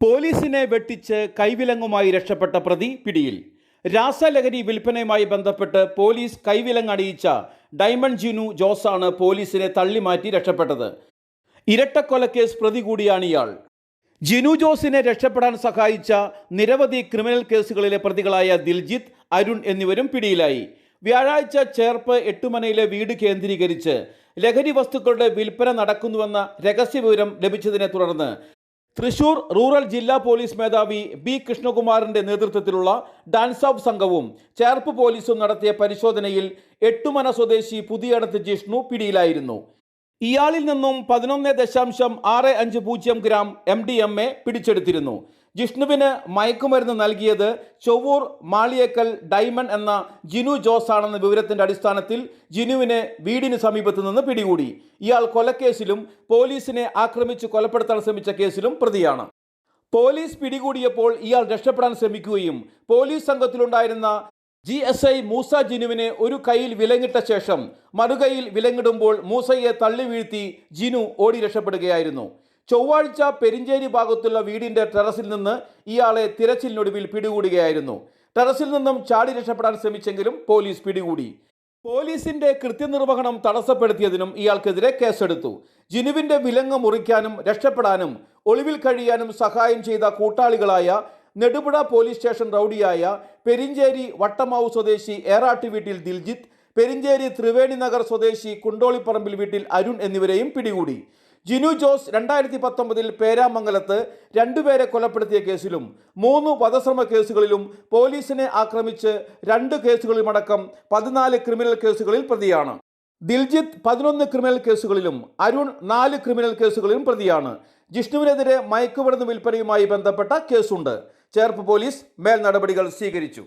പോലീസിനെ വെട്ടിച്ച് കൈവിലങ്ങുമായി രക്ഷപ്പെട്ട പ്രതി പിടിയിൽ. രാസലഹരി വിൽപ്പനയുമായി ബന്ധപ്പെട്ട് പോലീസ് കൈവിലങ്ങണിയിച്ച ഡയമണ്ട് ജിനു ജോസാണ് പോലീസിനെ തള്ളിമാറ്റി രക്ഷപ്പെട്ടത്. ഇരട്ടക്കൊലക്കേസ് പ്രതി കൂടിയാണ് ഇയാൾ. ജിനു ജോസിനെ രക്ഷപ്പെടാൻ സഹായിച്ച നിരവധി ക്രിമിനൽ കേസുകളിലെ പ്രതികളായ ദിൽജിത്ത് അരുൺ എന്നിവരും പിടിയിലായി. വ്യാഴാഴ്ച ചേർപ്പ് എട്ടുമനയിലെ വീട് കേന്ദ്രീകരിച്ച് ലഹരി വസ്തുക്കളുടെ വിൽപ്പന നടക്കുന്നുവെന്ന രഹസ്യവിവരം ലഭിച്ചതിനെ തുടർന്ന് തൃശൂർ റൂറൽ ജില്ലാ പോലീസ് മേധാവി ബി കൃഷ്ണകുമാറിന്റെ നേതൃത്വത്തിലുള്ള ഡാൻസ് ഓഫ് സംഘവും ചേർപ്പ് പോലീസും നടത്തിയ പരിശോധനയിൽ എട്ടുമന സ്വദേശി പുതിയടത്ത് ജിഷ്ണു പിടിയിലായിരുന്നു. ഇയാളിൽ നിന്നും പതിനൊന്ന് ദശാംശം ആറ് അഞ്ച് പൂജ്യം gram M D M A പിടിച്ചെടുത്തിരുന്നു. ജിഷ്ണുവിന് മയക്കുമരുന്ന് നൽകിയത് ചൊവ്വൂർ മാളിയേക്കൽ ഡൈമണ്ട് എന്ന ജിനു ജോസ് ആണെന്ന വിവരത്തിന്റെ അടിസ്ഥാനത്തിൽ ജിനുവിനെ വീടിന് സമീപത്ത് നിന്ന് പിടികൂടി. ഇയാൾ കൊലക്കേസിലും പോലീസിനെ ആക്രമിച്ച് കൊലപ്പെടുത്താൻ ശ്രമിച്ച കേസിലും പ്രതിയാണ്. പോലീസ് പിടികൂടിയപ്പോൾ ഇയാൾ രക്ഷപ്പെടാൻ ശ്രമിക്കുകയും പോലീസ് സംഘത്തിലുണ്ടായിരുന്ന ജി എസ് ഐ മൂസ ജിനുവിനെ ഒരു കൈയിൽ വിലങ്ങിട്ട ശേഷം മറുകൈയിൽ വിലങ്ങിടുമ്പോൾ മൂസയെ തള്ളി വീഴ്ത്തി ജിനു ഓടി രക്ഷപ്പെടുകയായിരുന്നു. ചൊവ്വാഴ്ച പെരിഞ്ചേരി ഭാഗത്തുള്ള വീടിന്റെ ടെറസിൽ നിന്ന് ഇയാളെ തിരച്ചിലിനൊടുവിൽ പിടികൂടുകയായിരുന്നു. ടെറസിൽ നിന്നും ചാടി രക്ഷപ്പെടാൻ ശ്രമിച്ചെങ്കിലും പോലീസ് പിടികൂടി. പോലീസിന്റെ കൃത്യനിർവഹണം തടസ്സപ്പെടുത്തിയതിനും ഇയാൾക്കെതിരെ കേസെടുത്തു. ജിനുവിന്റെ വിലങ്ങ് മുറിക്കാനും രക്ഷപ്പെടാനും ഒളിവിൽ കഴിയാനും സഹായം ചെയ്ത കൂട്ടാളികളായ നെടുപുഴ പോലീസ് സ്റ്റേഷൻ റൌഡിയായ പെരിഞ്ചേരി വട്ടമാവ് സ്വദേശി ഏറാട്ടി വീട്ടിൽ ദിൽജിത്ത് പെരിഞ്ചേരി ത്രിവേണി നഗർ സ്വദേശി കുണ്ടോളിപ്പറമ്പിൽ വീട്ടിൽ അരുൺ എന്നിവരെയും പിടികൂടി. ജിനു ജോസ് രണ്ടായിരത്തി പത്തൊമ്പതിൽ പേരാമംഗലത്ത് രണ്ടുപേരെ കൊലപ്പെടുത്തിയ കേസിലും മൂന്ന് വധശ്രമ കേസുകളിലും പോലീസിനെ ആക്രമിച്ച് രണ്ട് കേസുകളിലുമടക്കം പതിനാല് ക്രിമിനൽ കേസുകളിൽ പ്രതിയാണ്. ദിൽജിത്ത് പതിനൊന്ന് ക്രിമിനൽ കേസുകളിലും അരുൺ നാല് ക്രിമിനൽ കേസുകളിലും പ്രതിയാണ്. ജിഷ്ണുവിനെതിരെ മയക്കുമരുന്ന് വിൽപ്പനയുമായി ബന്ധപ്പെട്ട കേസുണ്ട്. ചേർപ്പ് പോലീസ് മേൽ നടപടികൾ സ്വീകരിച്ചു.